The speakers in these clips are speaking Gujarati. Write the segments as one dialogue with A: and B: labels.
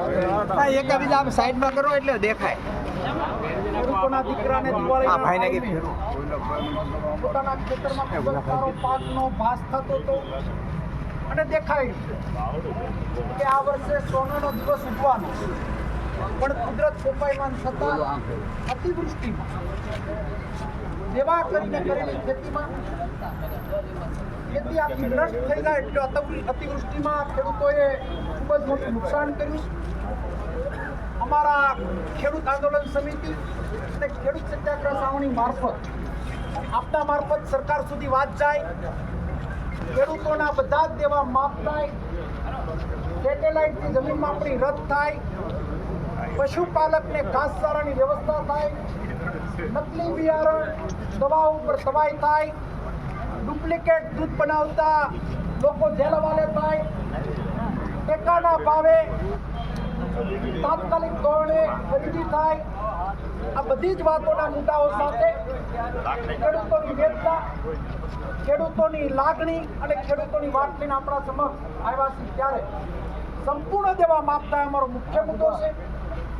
A: હા એકાબીજા આમ સાઈડમાં કરો એટલે દેખાય.
B: દીકરાને દિવાળી
A: ભાઈને કે.
B: પોતાના ખેતરમાં પાકનો ભાસ થતો હતો અને દેખાય કે આ વર્ષે સોનાનો દિવસ ઉગવાનો પણ કુદરત કોપાયમાન છતાં અતિવૃષ્ટિમાં દેવા કરીને કરેલી ખેતીમાં ખેતી આખી નષ્ટ થઈ જાય એટલે અતિ- અતિવૃષ્ટિમાં ખેડૂતોએ ખૂબ જ મોટું નુકસાન કર્યું અમારા ખેડૂત આંદોલન સમિતિ અને ખેડૂત સત્યાગ્રહ સાવણી મારફત, આપના મારફત સરકાર સુધી વાત જાય. ખેડૂતોના બધા જ દેવા માફ થાય. સેટેલાઇટથી જમીનમાં આપણી રદ થાય. પશુપાલકને ઘાસચારાની વ્યવસ્થા થાય. નકલી બિયારણ દવાઓ ઉપર સવાઈ થાય. ડુપ્લિકેટ દૂધ બનાવતા લોકો જેલ હવાલે થાય. ટેકાના ભાવે તાત્કાલિક ધોરણે ખરીદી થાય. આ બધી જ વાતોના મુદ્દાઓ સાથે ખેડૂતોની વેદના, ખેડૂતોની લાગણી અને ખેડૂતોની વાત લઈને આપણા સમક્ષ આવ્યા છે ત્યારે સંપૂર્ણ દેવા માપતા અમારો મુખ્ય મુદ્દો છે.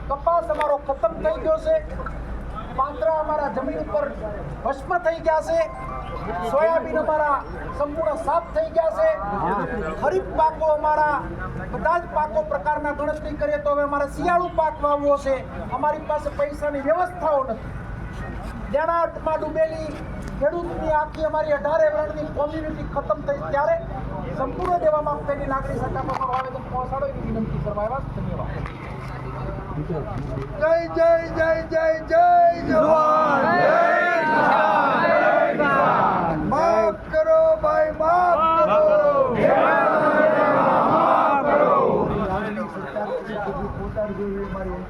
B: કપાસ અમારો ખતમ થઈ ગયો છે. પાંદડા અમારા જમીન ઉપર ભસ્મ થઈ ગયા છે. સોયાબીન અમારા સંપૂર્ણ સાફ થઈ ગયા છે. ખરીફ પાકો અમારા બધા જ પાકો પ્રકારના ગણતરી કરીએ તો હવે અમારે શિયાળુ પાક વાવવો છે. અમારી પાસે પૈસાની વ્યવસ્થાઓ નથી. દેણાટમાં ડૂબેલી ખેડૂતની આખી અમારી અઢારે વર્ણની કોમ્યુનિટી ખતમ થઈ ત્યારે સંપૂર્ણ દેવામાં માફીની લાગણી સરકાર પહોંચાડો એવી વિનંતી કરવા આવ્યા
A: જય જય જય જય જય જવાન માફ કરો ભાઈ માફ કરો.
B: માફ કરો. પોતાની એ મારી